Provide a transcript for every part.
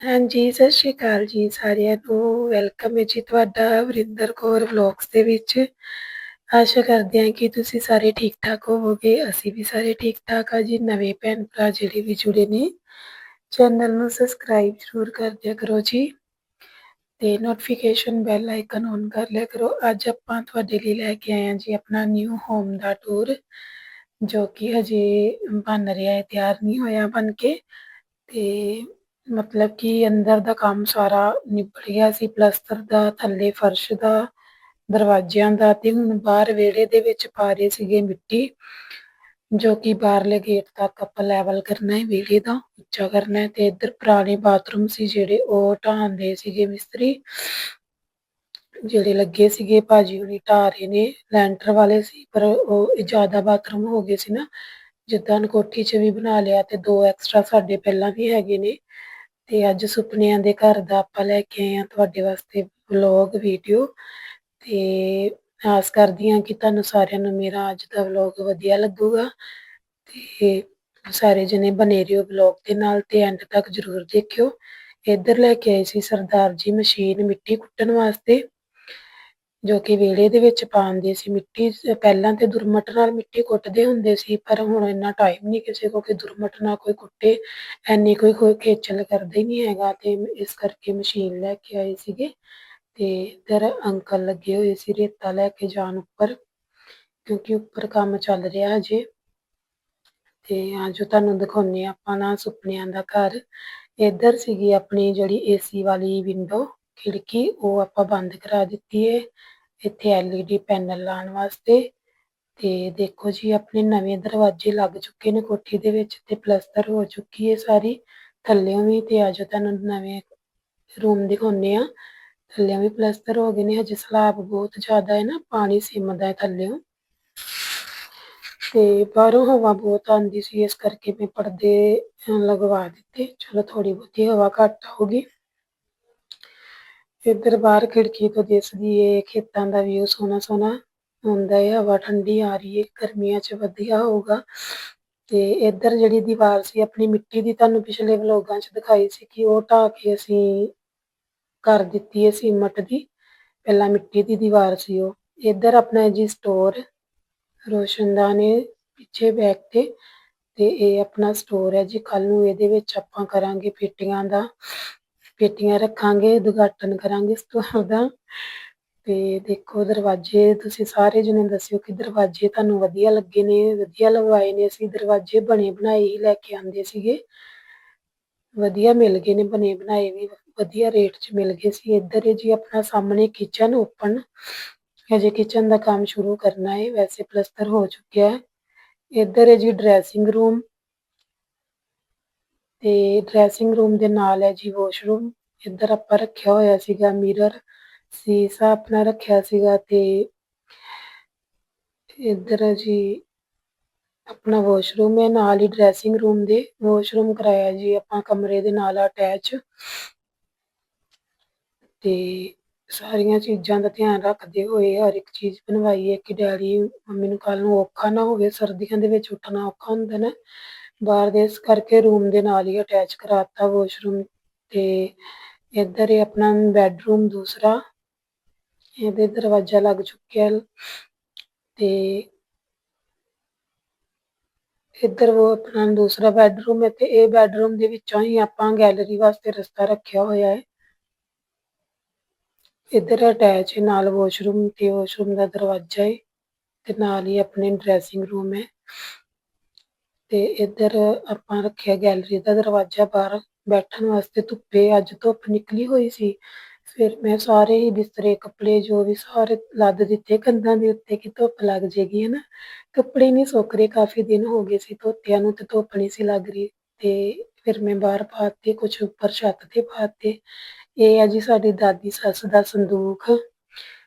ਹਾਂਜੀ, ਸਤਿ ਸ਼੍ਰੀ ਅਕਾਲ ਜੀ ਸਾਰਿਆਂ ਨੂੰ। ਵੈਲਕਮ ਹੈ ਜੀ ਤੁਹਾਡਾ ਵਰਿੰਦਰ ਕੌਰ ਵਲੌਗਸ ਦੇ ਵਿੱਚ। ਆਸ਼ਾ ਕਰਦੇ ਹਾਂ ਕਿ ਤੁਸੀਂ ਸਾਰੇ ਠੀਕ-ਠਾਕ ਹੋਵੋਗੇ। ਅਸੀਂ ਵੀ ਸਾਰੇ ਠੀਕ-ਠਾਕ ਆ ਜੀ। ਨਵੇਂ ਭੈਣ-ਭਰਾ ਜਿਹੜੇ ਵੀ ਜੁੜੇ ਨੇ ਚੈਨਲ ਨੂੰ ਸਬਸਕ੍ਰਾਈਬ ਜ਼ਰੂਰ ਕਰ ਦਿਆ ਕਰੋ ਜੀ ਤੇ ਨੋਟੀਫਿਕੇਸ਼ਨ ਬੈਲ ਆਈਕਨ ਔਨ ਕਰ ਲਿਆ ਕਰੋ। ਅੱਜ ਆਪਾਂ ਤੁਹਾਡੇ ਲਈ ਲੈ ਕੇ ਆਏ ਹਾਂ ਜੀ ਆਪਣਾ ਨਿਊ ਹੋਮ ਦਾ ਟੂਰ ਜੋ ਕਿ ਹਜੇ ਬਣ ਰਿਹਾ ਹੈ, ਤਿਆਰ ਨਹੀਂ ਹੋਇਆ ਬਣ ਕੇ ਤੇ ਮਤਲਬ ਕਿ ਅੰਦਰ ਦਾ ਕੰਮ ਸਾਰਾ ਨਿਬੜ ਗਿਆ ਸੀ ਪਲਸਤਰ ਦਾ, ਥੱਲੇ ਫਰਸ਼ ਦਾ, ਦਰਵਾਜ਼ਿਆਂ ਦਾ ਤੇ ਹੁਣ ਬਾਹਰ ਵਿਹੜੇ ਦੇ ਵਿੱਚ ਪਾ ਰਹੇ ਸੀਗੇ ਮਿੱਟੀ ਜੋ ਕਿ ਬਾਹਰਲੇ ਗੇਟ ਤੱਕ ਆਪਾਂ ਲੈਵਲ ਕਰਨਾ ਹੈ ਵਿਹੜੇ ਦਾ ਉੱਚਾ ਕਰਨਾ ਹੈ ਤੇ ਇੱਧਰ ਪੁਰਾਣੇ ਬਾਥਰੂਮ ਸੀ ਜਿਹੜੇ ਉਹ ਢਾਹੁੰਦੇ ਸੀਗੇ ਮਿਸਤਰੀ ਜਿਹੜੇ ਲੱਗੇ ਸੀਗੇ ਭਾਜੀ ਹੁਣੀ ਢਾਹ ਰਹੇ ਨੇ ਲੈਂਟਰ ਵਾਲੇ ਸੀ ਪਰ ਉਹ ਜ਼ਿਆਦਾ ਬਾਥਰੂਮ ਹੋ ਗਏ ਸੀ ਨਾ ਜਿੱਦਾਂ ਕੋਠੀ 'ਚ ਵੀ ਬਣਾ ਲਿਆ ਤੇ ਦੋ ਐਕਸਟਰਾ ਸਾਡੇ ਪਹਿਲਾਂ ਵੀ ਹੈਗੇ ਨੇ ਤੇ ਅੱਜ ਸੁਪਨਿਆਂ ਦੇ ਘਰ ਦਾ ਆਪਾਂ ਲੈ ਕੇ ਆਏ ਆ ਤੁਹਾਡੇ ਵਾਸਤੇ ਵਲੌਗ ਵੀਡੀਓ ਤੇ ਆਸ ਕਰਦੀ ਹਾਂ ਕਿ ਤੁਹਾਨੂੰ ਸਾਰਿਆਂ ਨੂੰ ਮੇਰਾ ਅੱਜ ਦਾ ਵਲੌਗ ਵਧੀਆ ਲੱਗੂਗਾ ਤੇ ਸਾਰੇ ਜਣੇ ਬਨੇ ਰਹੋ ਵਲੌਗ ਦੇ ਨਾਲ ਤੇ ਐਂਡ ਤੱਕ ਜ਼ਰੂਰ ਦੇਖਿਓ। ਇੱਧਰ ਲੈ ਕੇ ਆਏ ਸੀ ਸਰਦਾਰ ਜੀ ਮਸ਼ੀਨ ਮਿੱਟੀ ਕੁੱਟਣ ਵਾਸਤੇ। ਜੋ ਕਿ ਵਿਹੜੇ ਦੇ ਵਿੱਚ ਪਾਉਂਦੇ ਸੀ, ਮਿੱਟੀ ਪਹਿਲਾਂ ਤੇ ਦੁਰਮਟ ਨਾਲ ਮਿੱਟੀ ਕੁੱਟਦੇ ਹੁੰਦੇ ਸੀ, ਪਰ ਹੁਣ ਇੰਨਾ ਟਾਈਮ ਨਹੀਂ ਕਿਸੇ ਕੋਲ ਕਿ ਦੁਰਮਟ ਨਾਲ ਕੋਈ ਕੁੱਟੇ, ਐਨੀ ਕੋਈ ਕੋਈ ਖੇਚਲ ਕਰਦਾ ਨਹੀਂ ਹੈਗਾ ਤੇ ਇਸ ਕਰਕੇ ਮਸ਼ੀਨ ਲੈ ਕੇ ਆਏ ਸੀਗੇ ਤੇ ਇੱਧਰ ਅੰਕਲ ਲੱਗੇ ਹੋਏ ਸੀ ਰੇਤਾ ਲੈ ਕੇ ਜਾਣ ਉੱਪਰ, ਕਿਉਂਕਿ ਉੱਪਰ ਕੰਮ ਚੱਲ ਰਿਹਾ ਹਜੇ। ਤੇ ਅੱਜ ਤੁਹਾਨੂੰ ਦਿਖਾਉਨੇ ਆਪਾਂ ਨਾ ਸੁਪਨਿਆਂ ਦਾ ਘਰ। ਇੱਧਰ ਸੀਗੀ ਆਪਣੀ ਜਿਹੜੀ ਏਸੀ ਵਾਲੀ ਵਿੰਡੋ ਖਿੜਕੀ, ਉਹ ਆਪਾਂ ਬੰਦ ਕਰਾ ਦਿੱਤੀ ਹੈ ਇੱਥੇ ਐਲਈਡੀ ਪੈਨਲ ਲਾਉਣ ਵਾਸਤੇ। ਤੇ ਦੇਖੋ ਜੀ, ਆਪਣੇ ਨਵੇਂ ਦਰਵਾਜ਼ੇ ਲੱਗ ਚੁੱਕੇ ਨੇ ਕੋਠੀ ਦੇ ਵਿੱਚ ਤੇ ਪਲਸਤਰ ਹੋ ਚੁੱਕੀ ਹੈ ਸਾਰੀ। ਥੱਲਿਓਂ ਵੀ ਤੇ ਅੱਜ ਤੁਹਾਨੂੰ ਨਵੇਂ ਰੂਮ ਦਿਖਾਉਨੇ ਆ ਥੱਲਿਓਂ ਵੀ ਪਲਸਤਰ ਹੋ ਗਏ ਨੇ। ਹਜੇ ਸਲਾਬ ਬਹੁਤ ਜ਼ਿਆਦਾ ਹੈ ਨਾ, ਪਾਣੀ ਸਿਮਦਾ ਹੈ ਥੱਲਿਓਂ। ਤੇ ਬਾਹਰੋਂ ਹਵਾ ਬਹੁਤ ਆਉਂਦੀ ਸੀ, ਇਸ ਕਰਕੇ ਮੈਂ ਪਰਦੇ ਲਗਵਾ ਦਿੱਤੇ। ਚਲੋ ਥੋੜੀ ਬਹੁਤੀ ਹਵਾ ਘੱਟ ਆਊਗੀ। ਇੱਧਰ ਬਾਹਰ ਖਿੜਕੀ ਤੋਂ ਦਿਸਦੀ ਏ, ਖੇਤਾਂ ਦਾ ਵਿਊ ਸੋਹਣਾ ਸੋਹਣਾ ਹੁੰਦਾ ਹੈ ਹਵਾ ਠੰਡੀ ਆ ਰਹੀ ਹੈ ਗਰਮੀਆਂ 'ਚ ਵਧੀਆ ਹੋਊਗਾ। ਤੇ ਇੱਧਰ ਜਿਹੜੀ ਦੀਵਾਰ ਸੀ, ਆਪਣੀ ਮਿੱਟੀ ਦੀ ਤੁਹਾਨੂੰ ਪਿਛਲੇ ਵਲੋਗਾਂ 'ਚ ਦਿਖਾਈ ਸੀ ਕਿ ਉਹ ਢਾਹ ਕੇ ਅਸੀਂ ਕਰ ਦਿੱਤੀ ਹੈ ਸੀਮਟ ਦੀ, ਪਹਿਲਾਂ ਮਿੱਟੀ ਦੀ ਦੀਵਾਰ ਸੀ ਉਹ। ਇੱਧਰ ਆਪਣਾ ਜੀ ਸਟੋਰ ਰੋਸ਼ਨਦਾਨ ਹੈ ਪਿੱਛੇ ਬੈਕ ਤੇ ਤੇ ਇਹ ਆਪਣਾ ਸਟੋਰ ਹੈ ਜੀ ਕੱਲ ਨੂੰ ਇਹਦੇ ਵਿੱਚ ਆਪਾਂ ਕਰਾਂਗੇ ਪੇਟੀਆਂ ਦਾ। ਪੇਟੀਆਂ ਰੱਖਾਂਗੇ, ਉਦਘਾਟਨ ਕਰਾਂਗੇ ਸਟੋਰ ਦਾ। ਤੇ ਦੇਖੋ ਦਰਵਾਜ਼ੇ, ਤੁਸੀਂ ਸਾਰੇ ਜਣੇ ਦੱਸਿਓ ਕਿ ਦਰਵਾਜ਼ੇ ਤੁਹਾਨੂੰ ਵਧੀਆ ਲੱਗੇ ਨੇ, ਵਧੀਆ ਲਗਵਾਏ ਨੇ। ਅਸੀਂ ਦਰਵਾਜ਼ੇ ਬਣੇ ਬਣਾਏ ਹੀ ਲੈ ਕੇ ਆਂਦੇ ਸੀਗੇ। ਵਧੀਆ ਮਿਲ ਗਏ ਨੇ, ਬਣੇ ਬਣਾਏ ਵੀ, ਵਧੀਆ ਰੇਟ 'ਚ ਮਿਲ ਗਏ ਸੀ। ਇੱਧਰ ਹੈ ਜੀ ਆਪਣਾ ਸਾਹਮਣੇ ਕਿਚਨ ਓਪਨ ਹਜੇ ਕਿਚਨ ਦਾ ਕੰਮ ਸ਼ੁਰੂ ਕਰਨਾ ਹੈ ਵੈਸੇ ਪਲਸਤਰ ਹੋ ਚੁੱਕਿਆ। ਹੈ ਇੱਧਰ ਹੈ ਜੀ ਡਰੈਸਿੰਗ ਰੂਮ ਤੇ ਡਰੈਸਿੰਗ ਰੂਮ ਦੇ ਨਾਲ ਹੈ ਜੀ ਵਾਸ਼ਰੂਮ ਇੱਧਰ ਆਪਾਂ ਰੱਖਿਆ ਹੋਇਆ ਸੀਗਾ ਮਿਰਰ ਸੀਸਾ ਆਪਣਾ ਰੱਖਿਆ ਸੀਗਾ ਤੇ ਇੱਧਰ ਹੈ ਜੀ ਆਪਣਾ ਵਾਸ਼ਰੂਮ ਹੈ, ਨਾਲ ਹੀ ਡਰੈਸਿੰਗ ਰੂਮ ਦੇ ਵਾਸ਼ਰੂਮ ਕਰਾਇਆ ਜੀ ਆਪਾਂ ਕਮਰੇ ਦੇ ਨਾਲ ਅਟੈਚ ਤੇ ਸਾਰੀਆਂ ਚੀਜ਼ਾਂ ਦਾ ਧਿਆਨ ਰੱਖਦੇ ਹੋਏ ਹਰ ਇੱਕ ਚੀਜ਼ ਬਣਵਾਈ ਹੈ ਕਿ ਡੈਡੀ ਮੰਮੀ ਨੂੰ ਕੱਲ ਨੂੰ ਔਖਾ ਨਾ ਹੋਵੇ, ਸਰਦੀਆਂ ਦੇ ਵਿੱਚ ਉੱਠਣਾ ਔਖਾ ਹੁੰਦਾ ਨਾ। ਬਾਹਰ ਦੇ ਇਸ ਕਰਕੇ ਰੂਮ ਦੇ ਨਾਲ ਹੀ ਅਟੈਚ ਕਰਾਤਾ ਵਾਸ਼ਰੂਮ ਤੇ ਇੱਧਰ ਹੈ ਆਪਣਾ ਬੈੱਡਰੂਮ ਦੂਸਰਾ, ਇਹਦੇ ਦਰਵਾਜ਼ਾ ਲੱਗ ਚੁੱਕਿਆ ਤੇ ਇੱਧਰ ਉਹ ਆਪਣਾ ਦੂਸਰਾ ਬੈੱਡਰੂਮ ਹੈ ਤੇ ਇਹ ਬੈੱਡਰੂਮ ਦੇ ਵਿੱਚੋਂ ਹੀ ਆਪਾਂ ਗੈਲਰੀ ਵਾਸਤੇ ਰਸਤਾ ਰੱਖਿਆ ਹੋਇਆ ਹੈ। ਇੱਧਰ ਅਟੈਚ ਹੈ ਨਾਲ ਵਾਸ਼ਰੂਮ ਤੇ ਵਾਸ਼ਰੂਮ ਦਾ ਦਰਵਾਜ਼ਾ ਹੈ ਤੇ ਨਾਲ ਹੀ ਆਪਣੇ ਡਰੈਸਿੰਗ ਰੂਮ ਹੈ। ਤੇ ਇੱਧਰ ਆਪਾਂ ਰੱਖਿਆ ਗੈਲਰੀ ਦਾ ਦਰਵਾਜ਼ਾ ਬਾਹਰ ਬੈਠਣ ਵਾਸਤੇ ਧੁੱਪੇ, ਅੱਜ ਧੁੱਪ ਨਿਕਲੀ ਹੋਈ ਸੀ। ਫਿਰ ਮੈਂ ਸਾਰੇ ਹੀ ਬਿਸਤਰੇ, ਕੱਪੜੇ ਜੋ ਵੀ ਸਾਰੇ ਲੱਦ ਦਿੱਤੇ ਕੰਧਾਂ ਦੇ ਉੱਤੇ ਕਿ ਧੁੱਪ ਲੱਗ ਜੇਗੀ, ਹਨਾ। ਕੱਪੜੇ ਨਹੀਂ ਸੁੱਕ ਰਹੇ, ਕਾਫੀ ਦਿਨ ਹੋ ਗਏ ਸੀ ਧੋਤਿਆਂ ਨੂੰ ਤੇ ਧੁੱਪ ਨਹੀਂ ਸੀ ਲੱਗ ਰਹੀ ਤੇ ਫਿਰ ਮੈਂ ਬਾਹਰ ਪਾਤੇ ਕੁਝ ਉੱਪਰ ਛੱਤ ਤੇ ਪਾਤੇ ਇਹ ਹੈ ਜੀ ਸਾਡੀ ਦਾਦੀ, ਸੱਸ ਦਾ ਸੰਦੂਕ।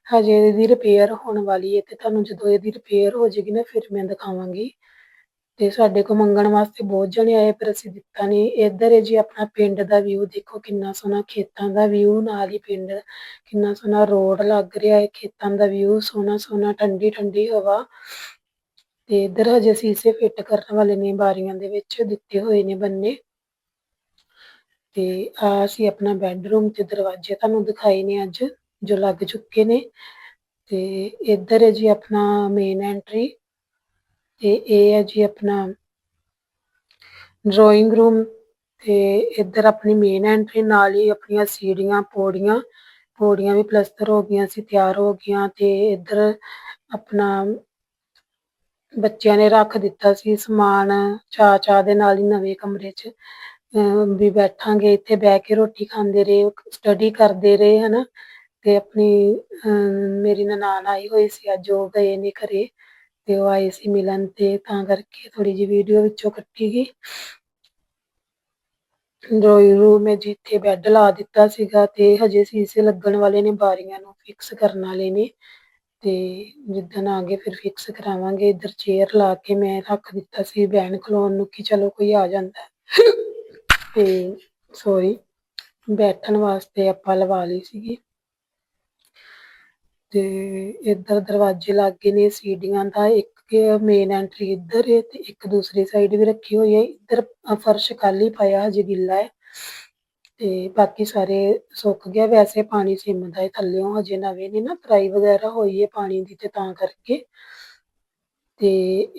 ਹਜੇ ਇਹਦੀ ਰਿਪੇਅਰ ਹੋਣ ਵਾਲੀ ਹੈ ਤੇ ਤੁਹਾਨੂੰ ਜਦੋਂ ਇਹਦੀ ਰਿਪੇਅਰ ਹੋ ਜਾਏਗੀ ਨਾ, ਫਿਰ ਮੈਂ ਦਿਖਾਵਾਂਗੀ। ਤੇ ਸਾਡੇ ਕੋ ਮੰਗਣ ਵਾਸਤੇ ਬਹੁਤ ਜਣੇ ਆਏ, ਪਰ ਅਸੀਂ ਦਿੱਤਾ ਨਹੀਂ। ਇੱਧਰ ਹੈ ਜੀ ਆਪਣਾ ਪਿੰਡ ਦਾ ਵਿਊ ਦੇਖੋ, ਕਿੰਨਾ ਸੋਹਣਾ ਖੇਤਾਂ ਦਾ ਵਿਊ ਨਾਲ ਹੀ ਪਿੰਡ ਕਿੰਨਾ ਸੋਹਣਾ ਰੋਡ ਲੱਗ ਰਿਹਾ ਹੈ, ਖੇਤਾਂ ਦਾ ਵਿਊ ਸੋਹਣਾ ਸੋਹਣਾ ਠੰਡੀ ਠੰਡੀ ਹਵਾ। ਤੇ ਇੱਧਰ ਹਜੇ ਸੀਸੇ ਫਿੱਟ ਕਰਨ ਵਾਲੇ ਨੇ ਬਾਰੀਆਂ ਦੇ ਵਿੱਚ, ਦਿੱਤੇ ਹੋਏ ਨੇ ਬੰਨੇ। ਤੇ ਆ ਅਸੀਂ ਆਪਣਾ ਬੈੱਡਰੂਮ ਤੇ ਦਰਵਾਜ਼ੇ ਤੁਹਾਨੂੰ ਦਿਖਾਏ ਨੇ ਅੱਜ, ਜੋ ਲੱਗ ਚੁੱਕੇ ਨੇ। ਤੇ ਇੱਧਰ ਹੈ ਜੀ ਆਪਣਾ ਮੇਨ ਐਂਟਰੀ ਤੇ ਇਹ ਹੈ ਜੀ ਆਪਣਾ ਡਰਾਇੰਗ ਰੂਮ ਤੇ ਇੱਧਰ ਆਪਣੀ ਮੇਨ ਐਂਟਰੀ ਨਾਲ ਹੀ ਆਪਣੀਆਂ ਸੀੜੀਆਂ, ਪੌੜੀਆਂ ਪੌੜੀਆਂ ਵੀ ਪਲਸਤਰ ਹੋ ਗਈਆਂ ਸੀ, ਤਿਆਰ ਹੋ ਗਈਆਂ ਤੇ ਇੱਧਰ ਆਪਣਾ ਬੱਚਿਆਂ ਨੇ ਰੱਖ ਦਿੱਤਾ ਸੀ ਸਮਾਨ ਚਾ ਚਾ ਦੇ ਨਾਲ ਹੀ ਨਵੇਂ ਕਮਰੇ 'ਚ ਵੀ ਬੈਠਾਂਗੇ, ਇੱਥੇ ਬਹਿ ਕੇ ਰੋਟੀ ਖਾਂਦੇ ਰਹੇ ਸਟੱਡੀ ਕਰਦੇ ਰਹੇ, ਹਨਾ? ਤੇ ਆਪਣੀ ਅਮ ਮੇਰੀ ਨਨਾਣ ਆਈ ਹੋਈ ਸੀ, ਅੱਜ ਉਹ ਗਏ ਨੇ ਘਰੇ। ਤੇ ਉਹ ਆਏ ਸੀ ਮਿਲਣ ਤੇ ਤਾਂ ਕਰਕੇ ਥੋੜੀ ਜਿਹੀ ਵੀਡੀਓ ਵਿੱਚੋਂ ਕੱਟੀ ਗਈ। ਡਰਾਇੰਗ ਰੂਮ ਹੈ ਜਿੱਥੇ ਬੈੱਡ ਲਾ ਦਿੱਤਾ ਸੀਗਾ ਤੇ ਹਜੇ ਸੀਸੇ ਲੱਗਣ ਵਾਲੇ ਨੇ, ਬਾਰੀਆਂ ਨੂੰ ਫਿਕਸ ਕਰਨ ਵਾਲੇ ਨੇ ਤੇ ਜਿੱਦਣ ਆ ਗਏ ਫਿਰ ਫਿਕਸ ਕਰਾਵਾਂਗੇ। ਇੱਧਰ ਚੇਅਰ ਲਾ ਕੇ ਮੈਂ ਰੱਖ ਦਿੱਤਾ ਸੀ ਬੈਣ ਖਲੋਣ ਨੂੰ ਕਿ ਚਲੋ ਕੋਈ ਆ ਜਾਂਦਾ। ਤੇ ਸੌਰੀ ਬੈਠਣ ਵਾਸਤੇ ਆਪਾਂ ਲਵਾ ਲਈ ਸੀਗੀ। ਤੇ ਇੱਧਰ ਦਰਵਾਜ਼ੇ ਲੱਗੇ ਨੇ ਸੀੜੀਆਂ ਦਾ, ਇੱਕ ਮੇਨ ਐਂਟਰੀ ਇੱਧਰ ਹੈ ਤੇ ਇੱਕ ਦੂਸਰੀ ਸਾਈਡ ਵੀ ਰੱਖੀ ਹੋਈ ਹੈ। ਇੱਧਰ ਅ ਫਰਸ਼ ਖਾਲੀ ਪਾਇਆ ਹਜੇ ਗਿੱਲਾ ਹੈ ਤੇ ਬਾਕੀ ਸਾਰੇ ਸੁੱਕ ਗਿਆ। ਵੈਸੇ ਪਾਣੀ ਸਿਮਦਾ ਹੈ ਥੱਲਿਓਂ ਹਜੇ ਨਵੇਂ ਨੇ ਨਾ, ਤਰਾਈ ਵਗੈਰਾ ਹੋਈ ਹੈ ਪਾਣੀ ਦੀ ਤੇ ਤਾਂ ਕਰਕੇ। ਤੇ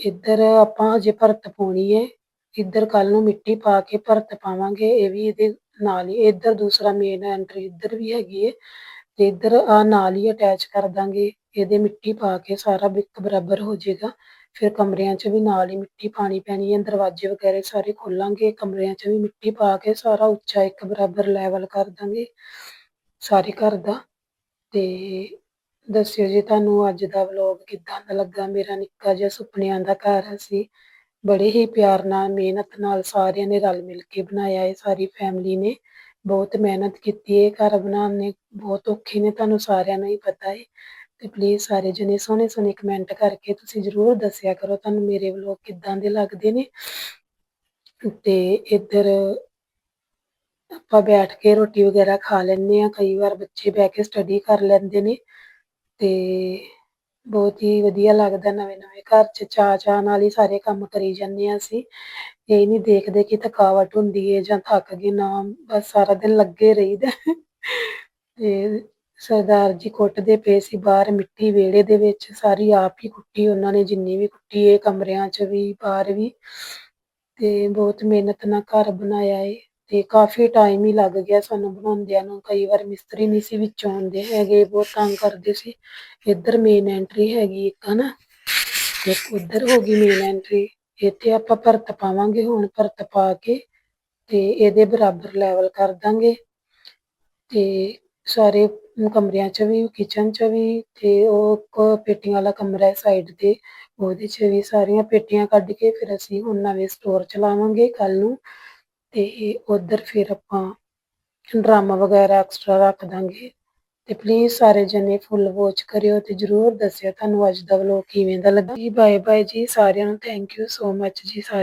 ਇੱਧਰ ਆਪਾਂ ਹਜੇ ਭਰਤ ਪਾਉਣੀ ਹੈ। ਇੱਧਰ ਕੱਲ ਨੂੰ ਮਿੱਟੀ ਪਾ ਕੇ ਭਰਤ ਪਾਵਾਂਗੇ, ਇਹ ਵੀ ਇਹਦੇ ਨਾਲ ਹੀ। ਇੱਧਰ ਦੂਸਰਾ ਮੇਨ ਐਂਟਰੀ ਇੱਧਰ ਵੀ ਹੈਗੀ ਹੈ। ਤੇ ਇੱਧਰ ਆ ਨਾਲ ਹੀ ਅਟੈਚ ਕਰ ਦਾਂਗੇ, ਇਹਦੇ ਮਿੱਟੀ ਪਾ ਕੇ ਸਾਰਾ ਇੱਕ ਬਰਾਬਰ ਹੋ ਜਾਏਗਾ। ਫਿਰ ਕਮਰਿਆਂ 'ਚ ਵੀ ਨਾਲ ਹੀ ਮਿੱਟੀ ਪਾਣੀ ਪੈਣੀ ਹੈ, ਦਰਵਾਜ਼ੇ ਵਗੈਰੇ ਸਾਰੇ ਖੋਲਾਂਗੇ, ਕਮਰਿਆਂ 'ਚ ਵੀ ਮਿੱਟੀ ਪਾ ਕੇ ਸਾਰਾ ਉੱਚਾ ਇੱਕ ਬਰਾਬਰ ਲੈਵਲ ਕਰ ਦਾਂਗੇ ਸਾਰੇ ਘਰ ਦਾ। ਤੇ ਦੱਸਿਓ ਜੀ ਤੁਹਾਨੂੰ ਅੱਜ ਦਾ ਵਲੌਗ ਕਿੱਦਾਂ ਦਾ ਲੱਗਾ? ਮੇਰਾ ਨਿੱਕਾ ਜਿਹਾ ਸੁਪਨਿਆਂ ਦਾ ਘਰ ਅਸੀਂ ਬੜੇ ਹੀ ਪਿਆਰ ਨਾਲ, ਮਿਹਨਤ ਨਾਲ ਸਾਰਿਆਂ ਨੇ ਰਲ ਮਿਲ ਕੇ ਬਣਾਇਆ ਹੈ ਸਾਰੀ ਫੈਮਿਲੀ ਨੇ। ਬਹੁਤ ਮਿਹਨਤ ਕੀਤੀ ਹੈ ਘਰ ਬਣਾਉਣੇ ਬਹੁਤ ਔਖੇ ਨੇ, ਤੁਹਾਨੂੰ ਸਾਰਿਆਂ ਨੂੰ ਹੀ ਪਤਾ ਹੈ ਤੇ ਪਲੀਜ਼ ਸਾਰੇ ਜਣੇ ਸੋਹਣੇ ਸੋਹਣੇ ਕਮੈਂਟ ਕਰਕੇ ਤੁਸੀਂ ਜਰੂਰ ਦੱਸਿਆ ਕਰੋ ਤੁਹਾਨੂੰ ਮੇਰੇ ਵਲੌਗ ਕਿੱਦਾਂ ਦੇ ਲੱਗਦੇ ਨੇ। ਤੇ ਇੱਧਰ ਆਪਾਂ ਬੈਠ ਕੇ ਰੋਟੀ ਵਗੈਰਾ ਖਾ ਲੈਂਦੇ ਆ ਕਈ ਵਾਰ ਬੱਚੇ ਬਹਿ ਕੇ ਸਟੱਡੀ ਕਰ ਲੈਂਦੇ ਨੇ। ਤੇ ਬਹੁਤ ਹੀ ਵਧੀਆ ਲੱਗਦਾ ਨਵੇਂ ਨਵੇਂ ਘਰ 'ਚ ਚਾਅ ਚਾਅ ਨਾਲ ਹੀ ਸਾਰੇ ਕੰਮ ਕਰੀ ਜਾਂਦੇ ਆ ਅਸੀਂ। ਇਹ ਨਹੀਂ ਦੇਖਦੇ ਕਿ ਥਕਾਵਟ ਹੁੰਦੀ ਹੈ ਜਾਂ ਥੱਕ ਗਏ, ਨਾ ਬਸ ਸਾਰਾ ਦਿਨ ਲੱਗੇ ਰਹੀਦਾ। ਤੇ ਸਰਦਾਰ ਜੀ ਕੁੱਟਦੇ ਪਏ ਸੀ ਬਾਹਰ ਮਿੱਟੀ ਵਿਹੜੇ ਦੇ ਵਿੱਚ, ਸਾਰੀ ਆਪ ਹੀ ਕੁੱਟੀ ਉਹਨਾਂ ਨੇ, ਜਿੰਨੀ ਵੀ ਕੁੱਟੀ ਹੈ ਕਮਰਿਆਂ 'ਚ ਵੀ, ਬਾਹਰ ਵੀ। ਤੇ ਬਹੁਤ ਮਿਹਨਤ ਨਾਲ ਘਰ ਬਣਾਇਆ ਏ। ਤੇ ਕਾਫੀ ਟਾਈਮ ਹੀ ਲੱਗ ਗਿਆ ਸਾਨੂੰ ਬਣਾਉਂਦਿਆਂ ਨੂੰ। ਕਈ ਵਾਰ ਮਿਸਤਰੀ ਨਹੀਂ ਸੀ ਵਿੱਚੋਂ ਆਉਂਦੇ ਹੈਗੇ, ਬਹੁਤ ਤੰਗ ਕਰਦੇ ਸੀ। ਇੱਧਰ ਮੇਨ ਐਂਟਰੀ ਹੈਗੀ ਇੱਕ, ਹਨਾ? ਤੇ ਉੱਧਰ ਹੋ ਗਈ ਮੇਨ ਐਂਟਰੀ ਇੱਥੇ ਆਪਾਂ ਭਰਤ ਪਾਵਾਂਗੇ ਹੁਣ, ਭਰਤ ਪਾ ਕੇ ਤੇ ਇਹਦੇ ਬਰਾਬਰ ਲੈਵਲ ਕਰ ਦਾਂਗੇ। ਤੇ ਸਾਰੇ ਕਮਰਿਆਂ 'ਚ ਵੀ ਕਿਚਨ 'ਚ ਵੀ ਤੇ ਉਹ ਇੱਕ ਪੇਟੀਆਂ ਵਾਲਾ ਕਮਰਾ ਹੈ ਸਾਈਡ ਤੇ, ਉਹਦੇ 'ਚ ਵੀ ਸਾਰੀਆਂ ਪੇਟੀਆਂ ਕੱਢ ਕੇ ਫਿਰ ਅਸੀਂ ਹੁਣ ਨਵੇਂ ਸਟੋਰ ਚਲਾਵਾਂਗੇ ਕੱਲ ਨੂੰ। ਤੇ ਉਧਰ ਫਿਰ ਆਪਾਂ ਡਰਾਮਾ ਵਗੈਰਾ ਐਕਸਟਰਾ ਰੱਖ ਦਾਂਗੇ। ਤੇ ਪਲੀਜ਼ ਸਾਰੇ ਜਣੇ ਫੁੱਲ ਵਾਚ ਕਰਿਓ ਤੇ ਜਰੂਰ ਦੱਸਿਓ ਤੁਹਾਨੂੰ ਅੱਜ ਦਾ ਵਲੋਗ ਕਿਵੇਂ ਦਾ ਲੱਗਾ। ਜੀ ਬਾਏ ਬਾਏ ਜੀ, ਸਾਰਿਆਂ ਨੂੰ ਥੈਂਕ ਯੂ ਸੋ ਮੱਚ ਜੀ ਸਾਰੇ